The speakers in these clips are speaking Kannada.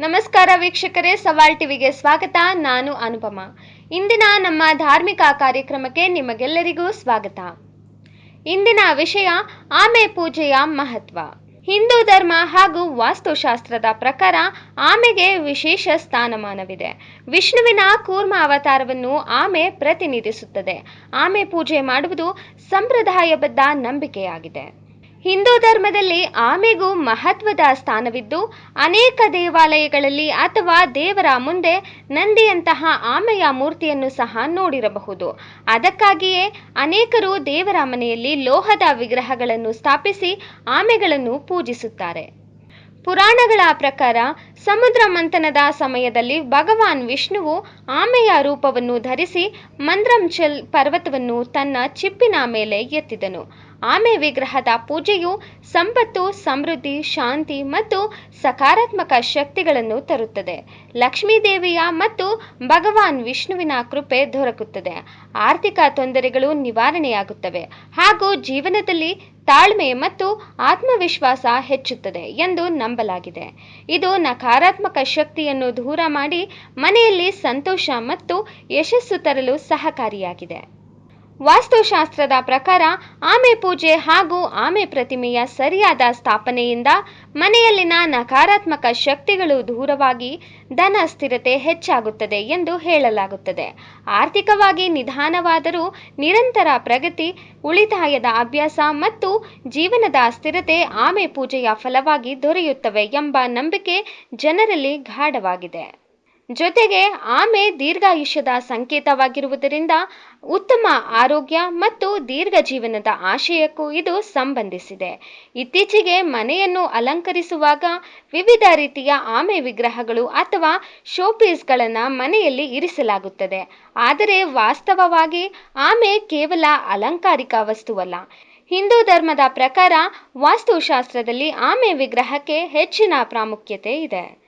ನಮಸ್ಕಾರ ವೀಕ್ಷಕರೇ ಸವಾಲ್ ಟಿವಿಗೆ ಸ್ವಾಗತ. ನಾನು ಅನುಪಮ. ಇಂದಿನ ನಮ್ಮ ಧಾರ್ಮಿಕ ಕಾರ್ಯಕ್ರಮಕ್ಕೆ ನಿಮಗೆಲ್ಲರಿಗೂ ಸ್ವಾಗತ. ಇಂದಿನ ವಿಷಯ ಆಮೆ ಪೂಜೆಯ ಮಹತ್ವ. ಹಿಂದೂ ಧರ್ಮ ಹಾಗೂ ವಾಸ್ತುಶಾಸ್ತ್ರದ ಪ್ರಕಾರ ಆಮೆಗೆ ವಿಶೇಷ ಸ್ಥಾನಮಾನವಿದೆ. ವಿಷ್ಣುವಿನ ಕೂರ್ಮ ಅವತಾರವನ್ನು ಆಮೆ ಪ್ರತಿನಿಧಿಸುತ್ತದೆ. ಆಮೆ ಪೂಜೆ ಮಾಡುವುದು ಸಂಪ್ರದಾಯಬದ್ಧ ನಂಬಿಕೆಯಾಗಿದೆ. ಹಿಂದೂ ಧರ್ಮದಲ್ಲಿ ಆಮೆಗೂ ಮಹತ್ವದ ಸ್ಥಾನವಿದ್ದು, ಅನೇಕ ದೇವಾಲಯಗಳಲ್ಲಿ ಅಥವಾ ದೇವರ ಮುಂದೆ ನಂದಿಯಂತಹ ಆಮೆಯ ಮೂರ್ತಿಯನ್ನು ಸಹ ನೋಡಿರಬಹುದು. ಅದಕ್ಕಾಗಿಯೇ ಅನೇಕರು ದೇವರ ಮನೆಯಲ್ಲಿ ಲೋಹದ ವಿಗ್ರಹಗಳನ್ನು ಸ್ಥಾಪಿಸಿ ಆಮೆಗಳನ್ನು ಪೂಜಿಸುತ್ತಾರೆ. ಪುರಾಣಗಳ ಪ್ರಕಾರ ಸಮುದ್ರ ಮಂಥನದ ಸಮಯದಲ್ಲಿ ಭಗವಾನ್ ವಿಷ್ಣುವು ಆಮೆಯ ರೂಪವನ್ನು ಧರಿಸಿ ಮಂದ್ರಂಚಲ್ ಪರ್ವತವನ್ನು ತನ್ನ ಚಿಪ್ಪಿನ ಮೇಲೆ ಎತ್ತಿದನು. ಆಮೆ ವಿಗ್ರಹದ ಪೂಜೆಯು ಸಂಪತ್ತು, ಸಮೃದ್ಧಿ, ಶಾಂತಿ ಮತ್ತು ಸಕಾರಾತ್ಮಕ ಶಕ್ತಿಗಳನ್ನು ತರುತ್ತದೆ. ಲಕ್ಷ್ಮೀದೇವಿಯ ಮತ್ತು ಭಗವಾನ್ ವಿಷ್ಣುವಿನ ಕೃಪೆ ದೊರಕುತ್ತದೆ. ಆರ್ಥಿಕ ತೊಂದರೆಗಳು ನಿವಾರಣೆಯಾಗುತ್ತವೆ. ಹಾಗೂ ಜೀವನದಲ್ಲಿ ತಾಳ್ಮೆ ಮತ್ತು ಆತ್ಮವಿಶ್ವಾಸ ಹೆಚ್ಚುತ್ತದೆ ಎಂದು ನಂಬಲಾಗಿದೆ. ಇದು ನಕಾರಾತ್ಮಕ ಶಕ್ತಿಯನ್ನು ದೂರ ಮಾಡಿ ಮನೆಯಲ್ಲಿ ಸಂತೋಷ ಮತ್ತು ಯಶಸ್ಸು ತರಲು ಸಹಕಾರಿಯಾಗಿದೆ. ವಾಸ್ತುಶಾಸ್ತ್ರದ ಪ್ರಕಾರ ಆಮೆ ಪೂಜೆ ಹಾಗೂ ಆಮೆ ಪ್ರತಿಮೆಯ ಸರಿಯಾದ ಸ್ಥಾಪನೆಯಿಂದ ಮನೆಯಲ್ಲಿನ ನಕಾರಾತ್ಮಕ ಶಕ್ತಿಗಳು ದೂರವಾಗಿ ಧನ ಸ್ಥಿರತೆ ಹೆಚ್ಚಾಗುತ್ತದೆ ಎಂದು ಹೇಳಲಾಗುತ್ತದೆ. ಆರ್ಥಿಕವಾಗಿ ನಿಧಾನವಾದರೂ ನಿರಂತರ ಪ್ರಗತಿ, ಉಳಿತಾಯದ ಅಭ್ಯಾಸ ಮತ್ತು ಜೀವನದ ಸ್ಥಿರತೆ ಆಮೆ ಪೂಜೆಯ ಫಲವಾಗಿ ದೊರೆಯುತ್ತವೆ ಎಂಬ ನಂಬಿಕೆ ಜನರಲ್ಲಿ ಗಾಢವಾಗಿದೆ. ಜೊತೆಗೆ ಆಮೆ ದೀರ್ಘಾಯುಷ್ಯದ ಸಂಕೇತವಾಗಿರುವುದರಿಂದ ಉತ್ತಮ ಆರೋಗ್ಯ ಮತ್ತು ದೀರ್ಘ ಜೀವನದ ಆಶಯಕ್ಕೂ ಇದು ಸಂಬಂಧಿಸಿದೆ. ಇತ್ತೀಚೆಗೆ ಮನೆಯನ್ನು ಅಲಂಕರಿಸುವಾಗ ವಿವಿಧ ರೀತಿಯ ಆಮೆ ವಿಗ್ರಹಗಳು ಅಥವಾ ಶೋಪೀಸ್ಗಳನ್ನು ಮನೆಯಲ್ಲಿ ಇರಿಸಲಾಗುತ್ತದೆ. ಆದರೆ ವಾಸ್ತವವಾಗಿ ಆಮೆ ಕೇವಲ ಅಲಂಕಾರಿಕ ವಸ್ತುವಲ್ಲ. ಹಿಂದೂ ಧರ್ಮದ ಪ್ರಕಾರ ವಾಸ್ತುಶಾಸ್ತ್ರದಲ್ಲಿ ಆಮೆ ವಿಗ್ರಹಕ್ಕೆ ಹೆಚ್ಚಿನ ಪ್ರಾಮುಖ್ಯತೆ ಇದೆ.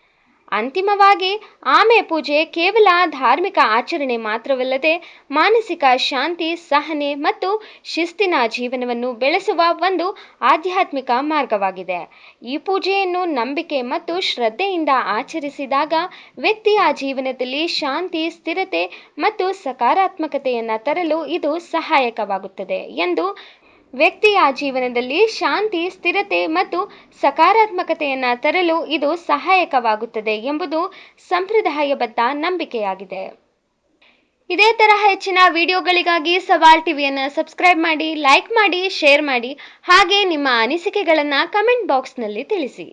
ಅಂತಿಮವಾಗಿ ಆಮೆ ಪೂಜೆ ಕೇವಲ ಧಾರ್ಮಿಕ ಆಚರಣೆ ಮಾತ್ರವಲ್ಲದೆ ಮಾನಸಿಕ ಶಾಂತಿ, ಸಹನೆ ಮತ್ತು ಶಿಸ್ತಿನ ಜೀವನವನ್ನು ಬೆಳೆಸುವ ಒಂದು ಆಧ್ಯಾತ್ಮಿಕ ಮಾರ್ಗವಾಗಿದೆ. ಈ ಪೂಜೆಯನ್ನು ನಂಬಿಕೆ ಮತ್ತು ಶ್ರದ್ಧೆಯಿಂದ ಆಚರಿಸಿದಾಗ ವ್ಯಕ್ತಿಯ ಜೀವನದಲ್ಲಿ ಶಾಂತಿ, ಸ್ಥಿರತೆ ಮತ್ತು ಸಕಾರಾತ್ಮಕತೆಯನ್ನು ತರಲು ಇದು ಸಹಾಯಕವಾಗುತ್ತದೆ ಎಂದು ವ್ಯಕ್ತಿಯ ಜೀವನದಲ್ಲಿ ಶಾಂತಿ, ಸ್ಥಿರತೆ ಮತ್ತು ಸಕಾರಾತ್ಮಕತೆಯನ್ನು ತರಲು ಇದು ಸಹಾಯಕವಾಗುತ್ತದೆ ಎಂಬುದು ಸಂಪ್ರದಾಯಬದ್ಧ ನಂಬಿಕೆಯಾಗಿದೆ. ಇದೇ ತರಹ ಹೆಚ್ಚಿನ ವಿಡಿಯೋಗಳಿಗಾಗಿ ಸವಾಲ್ ಟಿವಿಯನ್ನು ಸಬ್ಸ್ಕ್ರೈಬ್ ಮಾಡಿ, ಲೈಕ್ ಮಾಡಿ, ಶೇರ್ ಮಾಡಿ, ಹಾಗೆ ನಿಮ್ಮ ಅನಿಸಿಕೆಗಳನ್ನು ಕಮೆಂಟ್ ಬಾಕ್ಸ್ನಲ್ಲಿ ತಿಳಿಸಿ.